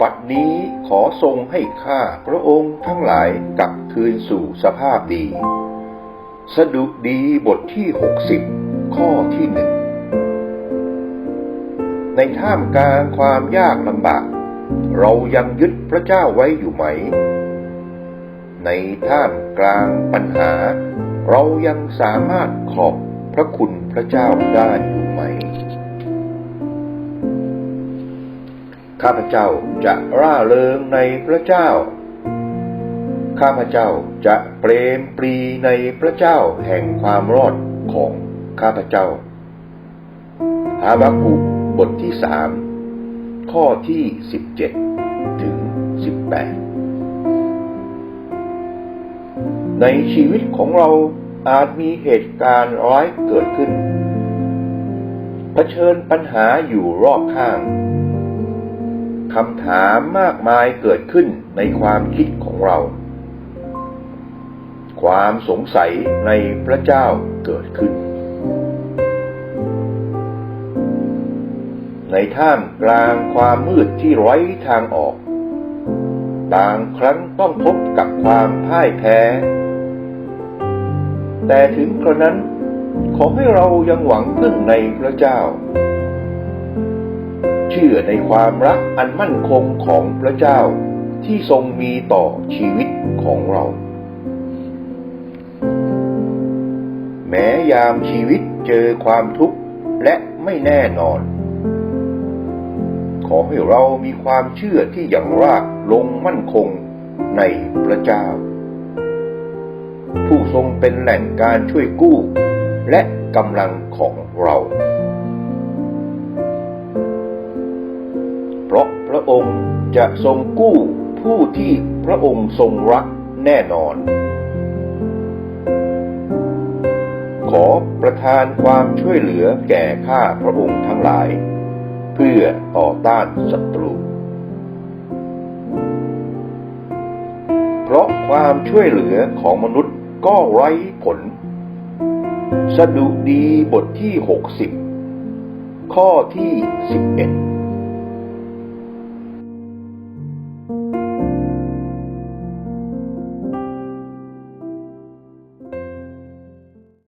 บัดนี้ขอทรงให้ข้าพระองค์ทั้งหลายกลับคืนสู่สภาพดี สดุดีบทที่ 60 ข้อที่หนึ่งในท่ามกลางความยากลำบาก เรายังยึดพระเจ้าไว้อยู่ไหม ในท่ามกลางปัญหา เรายังสามารถขอบพระคุณพระเจ้าได้อยู่ ข้าพเจ้าจะร่าเริงในพระเจ้า ข้าพเจ้าจะเปรมปรีในพระเจ้าแห่งความรอดของข้าพเจ้า ฮาบากุบทที่สามข้อที่สิบเจ็ดถึงสิบแปดในชีวิตของเราอาจมีเหตุการณ์ร้ายเกิดขึ้นเผชิญปัญหาอยู่รอบข้าง คำถามมากมายเกิดขึ้นในความคิดของเรา ความสงสัยในพระเจ้าเกิดขึ้น ในท่ามกลางความมืดที่ไร้ทางออกบางครั้งต้องพบกับความพ่ายแพ้ แต่ถึงกระนั้นขอให้เรายังหวังพึ่งในพระเจ้า เชื่อในความรักอันมั่นคงของพระเจ้าที่ทรงมีต่อชีวิตของเรา แม้ยามชีวิตเจอความทุกข์และไม่แน่นอน ขอให้เรามีความเชื่อที่อย่างรากลงมั่นคงในพระเจ้า ผู้ทรงเป็นแหล่งการช่วยกู้ และกำลังของเรา เพราะพระองค์จะทรงกู้ผู้ที่พระองค์ทรงรักแน่นอน ขอประทานความช่วยเหลือแก่ข้าพระองค์ทั้งหลาย เพื่อต่อต้านศัตรู เพราะความช่วยเหลือของมนุษย์ก็ไร้ผล สดุดีบทที่ 60 ข้อที่ 11